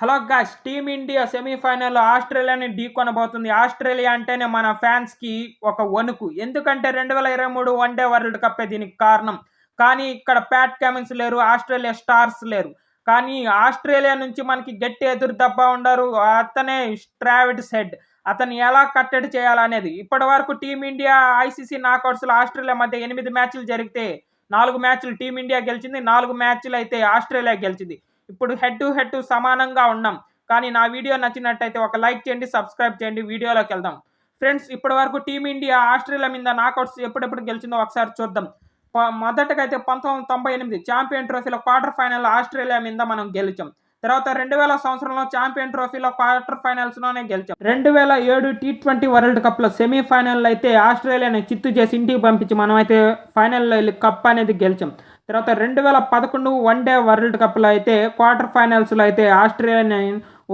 Hello guys team India సెమీఫైనల్లో ఆస్ట్రేలియాని ఢీ కొనబోతుంది. Australia అంటేనే మన ఫ్యాన్స్కి ఒక వణుకు. ఎందుకంటే రెండు వేల ఇరవై మూడు వన్డే వరల్డ్ కప్పే దీనికి కారణం. కానీ ఇక్కడ ప్యాట్ క్యామిన్స్ లేరు ఆస్ట్రేలియా స్టార్స్ లేరు. కానీ ఆస్ట్రేలియా నుంచి మనకి గట్టి ఎదురు దెబ్బ ఉండరు. అతనే ట్రావిడ్స్ హెడ్ అతను ఎలా కట్టడి చేయాలనేది. ఇప్పటి వరకు టీమిండియా ఐసీసీ నాకౌట్స్లో ఆస్ట్రేలియా మధ్య ఎనిమిది మ్యాచ్లు జరిగితే నాలుగు మ్యాచ్లు టీమిండియా గెలిచింది నాలుగు మ్యాచ్లు అయితే ఆస్ట్రేలియా గెలిచింది. ఇప్పుడు హెడ్ టు హెడ్ సమానంగా ఉన్నాం. కానీ నా వీడియో నచ్చినట్టయితే ఒక లైక్ చేయండి సబ్స్క్రైబ్ చేయండి వీడియోలోకి వెళ్దాం. ఫ్రెండ్స్ ఇప్పటి వరకు టీమిండియా ఆస్ట్రేలియా మీద నాకౌట్స్ ఎప్పుడెప్పుడు గెలిచిందో ఒకసారి చూద్దాం. మొదటగా అయితే పంతొమ్మిది తొంభై ఎనిమిది ఛాంపియన్ ట్రోఫీలో క్వార్టర్ ఫైనల్ ఆస్ట్రేలియా మీద మనం గెలిచాం. తర్వాత రెండు వేల సంవత్సరంలో ఛాంపియన్ ట్రోఫీలో క్వార్టర్ ఫైనల్స్లోనే గెలిచాం. రెండు వేల ఏడు టీ ట్వంటీ వరల్డ్ కప్లో సెమీఫైనల్ అయితే ఆస్ట్రేలియాని చిత్తు చేసి ఇంటికి పంపించి మనం అయితే ఫైనల్లో వెళ్ళి కప్ అనేది గెలిచాం. తర్వాత రెండు వేల పదకొండు వన్ డే వరల్డ్ కప్లో అయితే క్వార్టర్ ఫైనల్స్లో అయితే ఆస్ట్రేలియాని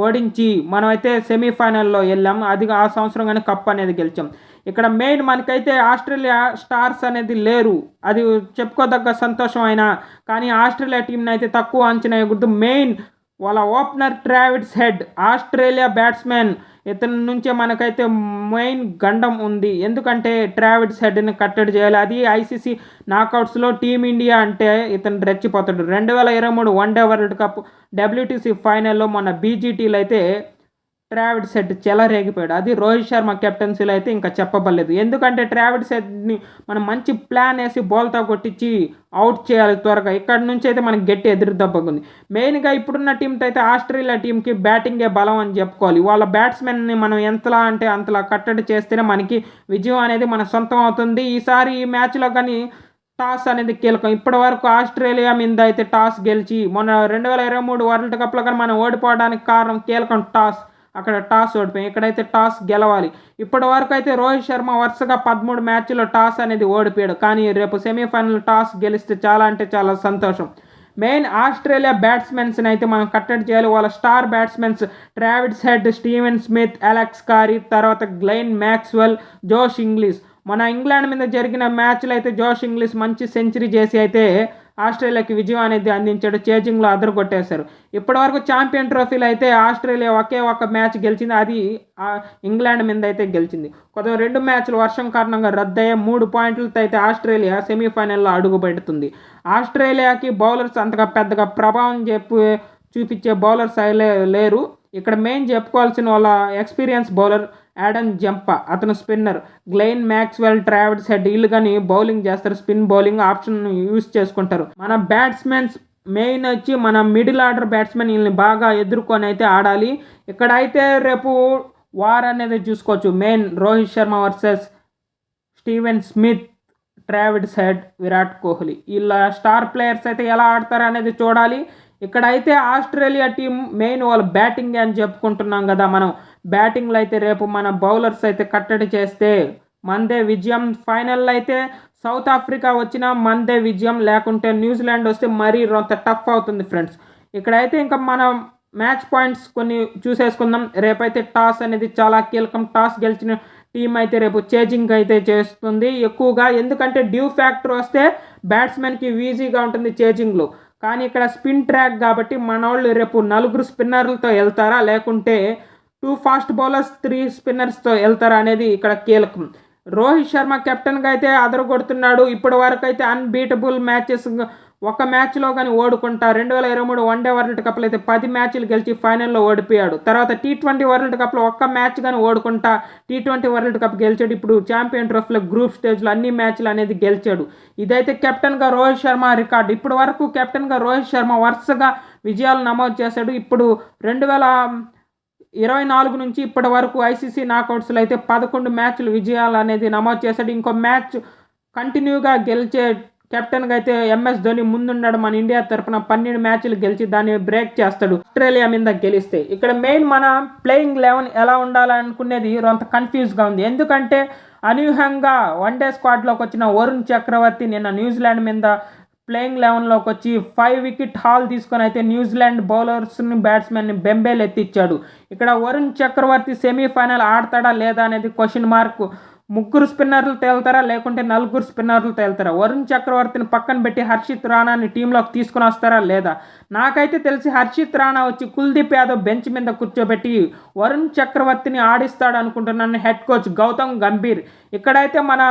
ఓడించి మనమైతే సెమీఫైనల్లో వెళ్ళాం. అది ఆ సంవత్సరం కానీ కప్ అనేది గెలిచాం. ఇక్కడ మెయిన్ మనకైతే ఆస్ట్రేలియా స్టార్స్ అనేది లేరు. అది చెప్పుకోదగ్గ సంతోషం అయినా కానీ ఆస్ట్రేలియా టీంని అయితే తక్కువ అంచనా గుర్తు మెయిన్ వాళ్ళ opener Travis Head Australia batsmen. ఇతని నుంచే మనకైతే మెయిన్ గండం ఉంది. ఎందుకంటే ట్రావిడ్స్ హెడ్ని కట్టడి చేయాలి. అది ఐసీసీ నాకౌట్స్లో టీమిండియా అంటే ఇతను రెచ్చిపోతాడు. రెండు వేల ఇరవై మూడు వన్డే వరల్డ్ కప్ డబ్ల్యూటీసీ ఫైనల్లో మొన్న బీజీటీలు అయితే ట్రావిడ్ సెట్ చెలరేగిపోయాడు అది రోహిత్ శర్మ కెప్టెన్సీలో అయితే ఇంకా చెప్పబడలేదు. ఎందుకంటే ట్రావిడ్ సెట్ని మనం మంచి ప్లాన్ వేసి బోల్తో కొట్టించి అవుట్ చేయాలి త్వరగా. ఇక్కడ నుంచి అయితే మనకి గట్టి ఎదురు దెబ్బకుంది మెయిన్గా ఇప్పుడున్న టీంతో అయితే ఆస్ట్రేలియా టీంకి బ్యాటింగే బలం అని చెప్పుకోవాలి. వాళ్ళ బ్యాట్స్మెన్ని మనం ఎంతలా అంటే అంతలా కట్టడి చేస్తేనే మనకి విజయం అనేది మన సొంతం అవుతుంది. ఈసారి ఈ మ్యాచ్లో కానీ టాస్ అనేది కీలకం. ఇప్పటి వరకు ఆస్ట్రేలియా మీద అయితే టాస్ గెలిచి మొన్న రెండు వేల ఇరవై మూడు వరల్డ్ కప్లో కానీ మనం ఓడిపోవడానికి కారణం కీలకం టాస్. అక్కడ టాస్ ఓడిపోయింది ఇక్కడైతే టాస్ గెలవాలి. ఇప్పటి వరకు అయితే రోహిత్ శర్మ వరుసగా పదమూడు మ్యాచ్లో టాస్ అనేది ఓడిపోయాడు. కానీ రేపు సెమీఫైనల్ టాస్ గెలిస్తే చాలా అంటే చాలా సంతోషం. మెయిన్ ఆస్ట్రేలియా బ్యాట్స్మెన్స్ని అయితే మనం కట్టడి చేయాలి. వాళ్ళ star batsmens Travis Head Steven Smith Alex Carey తర్వాత గ్లెయిన్ మ్యాక్స్వెల్ జోష్ ఇంగ్లీష్ మన ఇంగ్లాండ్ మీద జరిగిన మ్యాచ్లో అయితే జోష్ ఇంగ్లీష్ మంచి సెంచరీ చేసి అయితే ఆస్ట్రేలియాకి విజయం అనేది అందించాడు. చేజింగ్లో అదరు కొట్టేశారు ఇప్పటివరకు ఛాంపియన్ ట్రోఫీలో అయితే ఆస్ట్రేలియా ఒకే ఒక మ్యాచ్ గెలిచింది. అది ఆ ఇంగ్లాండ్ మీద అయితే గెలిచింది. కొత్త రెండు మ్యాచ్లు వర్షం కారణంగా రద్దయ్యే మూడు పాయింట్లతో అయితే ఆస్ట్రేలియా సెమీఫైనల్లో అడుగుపెడుతుంది. ఆస్ట్రేలియాకి బౌలర్స్ అంతగా పెద్దగా ప్రభావం చెప్పి చూపించే బౌలర్స్ అయితే లేరు. ఇక్కడ మెయిన్ చెప్పుకోవాల్సిన వాళ్ళ ఎక్స్పీరియన్స్ బౌలర్ యాడన్ జంప అతను spinner Glenn Maxwell Travis Head వీళ్ళు కానీ బౌలింగ్ చేస్తారు. స్పిన్ బౌలింగ్ ఆప్షన్ యూస్ చేసుకుంటారు. మన బ్యాట్స్మెన్స్ మెయిన్ వచ్చి మన మిడిల్ ఆర్డర్ బ్యాట్స్మెన్ వీళ్ళని బాగా ఎదుర్కొని అయితే ఆడాలి. ఇక్కడైతే రేపు వార్ అనేది చూసుకోవచ్చు. Main Rohit Sharma versus Steven Smith Travis Head Virat Kohli. వీళ్ళ స్టార్ ప్లేయర్స్ అయితే ఎలా ఆడతారు అనేది చూడాలి. ఇక్కడైతే ఆస్ట్రేలియా టీం మెయిన్ వాళ్ళు బ్యాటింగ్ అని చెప్పుకుంటున్నాం కదా మనం. బ్యాటింగ్లో అయితే రేపు మన బౌలర్స్ అయితే కట్టడి చేస్తే మందే విజయం. ఫైనల్ అయితే సౌత్ ఆఫ్రికా వచ్చినా మందే విజయం. లేకుంటే న్యూజిలాండ్ వస్తే మరీ రొంత టఫ్ అవుతుంది ఫ్రెండ్స్. ఇక్కడైతే ఇంకా మనం మ్యాచ్ పాయింట్స్ కొన్ని చూసేసుకుందాం. రేపైతే టాస్ అనేది చాలా కీలకం. టాస్ గెలిచిన టీం అయితే రేపు చేజింగ్ అయితే చేస్తుంది ఎక్కువగా. ఎందుకంటే డ్యూ ఫ్యాక్టర్ వస్తే బ్యాట్స్మెన్కి ఈజీగా ఉంటుంది చేజింగ్లో. కానీ ఇక్కడ స్పిన్ ట్రాక్ కాబట్టి మన వాళ్ళు రేపు నలుగురు స్పిన్నర్లతో వెళ్తారా? లేకుంటే టూ ఫాస్ట్ బౌలర్స్ త్రీ స్పిన్నర్స్తో వెళ్తారా అనేది ఇక్కడ కీలకం. రోహిత్ శర్మ కెప్టెన్గా అయితే అదరగొడుతున్నాడు. ఇప్పటి వరకు అయితే అన్బీటబుల్ మ్యాచెస్ ఒక మ్యాచ్లో కానీ ఓడుకుంటా రెండు వేల ఇరవై మూడు వన్డే వరల్డ్ కప్లో అయితే పది మ్యాచ్లు గెలిచి ఫైనల్లో ఓడిపోయాడు. తర్వాత టీ ట్వంటీ వరల్డ్ కప్లో ఒక్క మ్యాచ్ కానీ ఓడుకుంటా టీ ట్వంటీ వరల్డ్ కప్ గెలిచాడు. ఇప్పుడు ఛాంపియన్ ట్రోఫీలో గ్రూప్ స్టేజ్లో అన్ని మ్యాచ్లు అనేది గెలిచాడు. ఇదైతే కెప్టెన్గా రోహిత్ శర్మ రికార్డు. ఇప్పటి వరకు కెప్టెన్గా రోహిత్ శర్మ వరుసగా విజయాలు నమోదు చేశాడు. ఇప్పుడు రెండు వేల ఇరవై నాలుగు నుంచి ఇప్పటి వరకు ఐసీసీ నాకౌట్స్లో అయితే పదకొండు మ్యాచ్లు విజయాలు అనేది నమోదు చేశాడు. ఇంకో మ్యాచ్ కంటిన్యూగా గెలిచే కెప్టెన్గా అయితే ఎంఎస్ ధోని ముందుండడం మన ఇండియా తరఫున పన్నెండు మ్యాచ్లు గెలిచి దాన్ని బ్రేక్ చేస్తాడు ఆస్ట్రేలియా మీద గెలిస్తే. ఇక్కడ మెయిన్ మన ప్లేయింగ్ లెవెన్ ఎలా ఉండాలనుకునేది కొంత కన్ఫ్యూజ్గా ఉంది. ఎందుకంటే అనూహ్యంగా వన్డే స్క్వాడ్లోకి వచ్చిన వరుణ్ చక్రవర్తి నిన్న న్యూజిలాండ్ మీద ప్లేయింగ్ లెవెన్లోకి వచ్చి ఫైవ్ వికెట్ హాల్ తీసుకొని అయితే న్యూజిలాండ్ బౌలర్స్ని బ్యాట్స్మెన్ని బెంబేలు ఎత్తిచ్చాడు ఇక్కడ వరుణ్ చక్రవర్తి సెమీఫైనల్ ఆడతాడా లేదా అనేది క్వశ్చన్ మార్క్. ముగ్గురు స్పిన్నర్లు తేలుతారా? లేకుంటే నలుగురు స్పిన్నర్లు తేలుతారా? వరుణ్ చక్రవర్తిని పక్కన పెట్టి హర్షిత్ రాణాని టీంలోకి తీసుకుని వస్తారా లేదా? నాకైతే తెలిసి హర్షిత్ రాణా వచ్చి కుల్దీప్ యాదవ్ బెంచ్ మీద కూర్చోబెట్టి వరుణ్ చక్రవర్తిని ఆడిస్తాడు అనుకుంటున్నాను. Head coach Gautam Gambhir. ఇక్కడైతే మన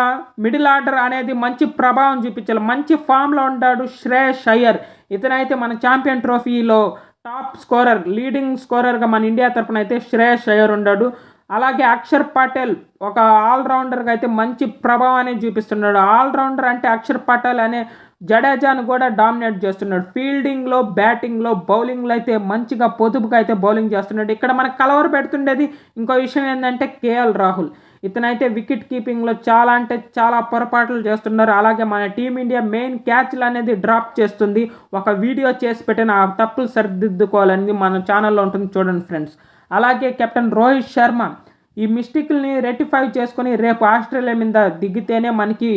మిడిల్ ఆర్డర్ అనేది మంచి ప్రభావం చూపించాలి. మంచి ఫామ్లో ఉంటాడు శ్రేయస్ అయ్యర్. ఇతనైతే మన ఛాంపియన్ ట్రోఫీలో టాప్ స్కోరర్ లీడింగ్ స్కోరర్గా మన ఇండియా తరఫున అయితే శ్రేయస్ అయ్యర్ ఉన్నాడు అలాగే అక్షర్ పటేల్ ఒక ఆల్రౌండర్గా అయితే మంచి ప్రభావాన్ని చూపిస్తున్నాడు. ఆల్రౌండర్ అంటే అక్షర్ పటేల్ అనే జడేజాను కూడా డామినేట్ చేస్తున్నాడు. ఫీల్డింగ్లో బ్యాటింగ్లో బౌలింగ్లో అయితే మంచిగా పొదుపుగా అయితే బౌలింగ్ చేస్తున్నాడు. ఇక్కడ మనకు కలవర పెడుతుండేది ఇంకో విషయం ఏంటంటే కేఎల్ రాహుల్. ఇతనైతే వికెట్ కీపింగ్లో చాలా అంటే చాలా పొరపాట్లు చేస్తున్నారు. అలాగే మన టీమిండియా మెయిన్ క్యాచ్లు అనేది డ్రాప్ చేస్తుంది. ఒక వీడియో చేసి పెట్టిన ఆ తప్పులు సరిదిద్దుకోవాలని మన ఛానల్లో ఉంటుంది. చూడండి ఫ్రెండ్స్. అలాగే కెప్టెన్ రోహిత్ శర్మ ఈ మిస్టేక్ని రెటిఫై చేసుకొని రేపు ఆస్ట్రేలియా మీద దిగితేనే మనకి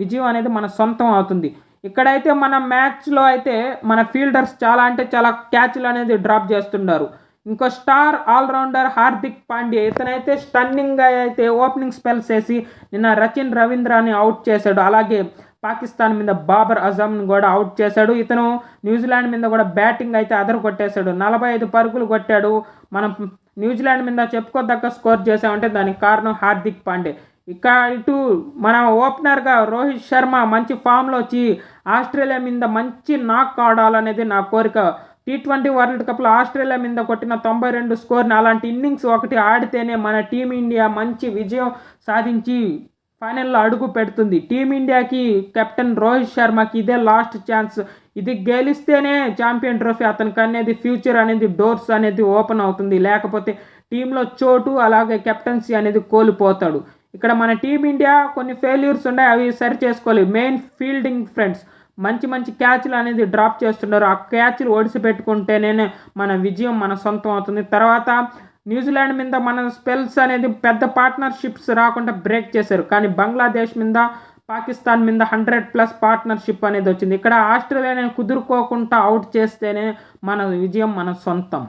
విజయం అనేది మన సొంతం అవుతుంది. ఇక్కడైతే మన మ్యాచ్లో అయితే మన ఫీల్డర్స్ చాలా అంటే చాలా క్యాచ్లు అనేది డ్రాప్ చేస్తున్నారు. ఇంకో స్టార్ ఆల్రౌండర్ హార్దిక్ పాండ్యా ఇతనైతే స్టన్నింగ్గా అయితే ఓపెనింగ్ స్పెల్స్ వేసి నిన్న రచిన్ రవీంద్రాని అవుట్ చేశాడు. అలాగే పాకిస్తాన్ మీద బాబర్ అజమ్ను కూడా అవుట్ చేశాడు. ఇతను న్యూజిలాండ్ మీద కూడా బ్యాటింగ్ అయితే అదరు కొట్టేశాడు. నలభై ఐదు పరుగులు కొట్టాడు. మనం న్యూజిలాండ్ మీద చెప్పుకోదగ్గ స్కోర్ చేసామంటే దానికి కారణం హార్దిక్ పాండే. ఇక ఇటు మన ఓపెనర్గా రోహిత్ శర్మ మంచి ఫామ్లో వచ్చి ఆస్ట్రేలియా మీద మంచి నాక్ ఆడాలనేది నా కోరిక. టీ ట్వంటీ వరల్డ్ కప్లో ఆస్ట్రేలియా మీద కొట్టిన తొంభై రెండు స్కోర్ని అలాంటి ఇన్నింగ్స్ ఒకటి ఆడితేనే మన టీమిండియా మంచి విజయం సాధించి ఫైనల్లో అడుగు పెడుతుంది. టీమిండియాకి కెప్టెన్ రోహిత్ శర్మకి ఇదే లాస్ట్ ఛాన్స్. ఇది గెలిస్తేనే ఛాంపియన్ ట్రోఫీ. అతనికి అనేది ఫ్యూచర్ అనేది డోర్స్ అనేది ఓపెన్ అవుతుంది. లేకపోతే టీంలో చోటు అలాగే కెప్టెన్సీ అనేది కోల్పోతాడు. ఇక్కడ మన టీమిండియా కొన్ని ఫెయిల్యూర్స్ ఉన్నాయి. అవి సరి చేసుకోవాలి. మెయిన్ ఫీల్డింగ్ ఫ్రెండ్స్ మంచి మంచి క్యాచ్లు అనేది డ్రాప్ చేస్తున్నారు. ఆ క్యాచ్లు ఒడిసి పెట్టుకుంటేనే మన విజయం మన సొంతం అవుతుంది. తర్వాత న్యూజిలాండ్ మీద మన స్పెల్స్ అనేది పెద్ద పార్ట్నర్షిప్స్ రాకుండా బ్రేక్ చేశారు. కానీ బంగ్లాదేశ్ మీద పాకిస్తాన్ మీద హండ్రెడ్ ప్లస్ పార్ట్నర్షిప్ అనేది వచ్చింది. ఇక్కడ ఆస్ట్రేలియాని కుదురుకోకుండా అవుట్ చేస్తేనే మన విజయం మన సొంతం.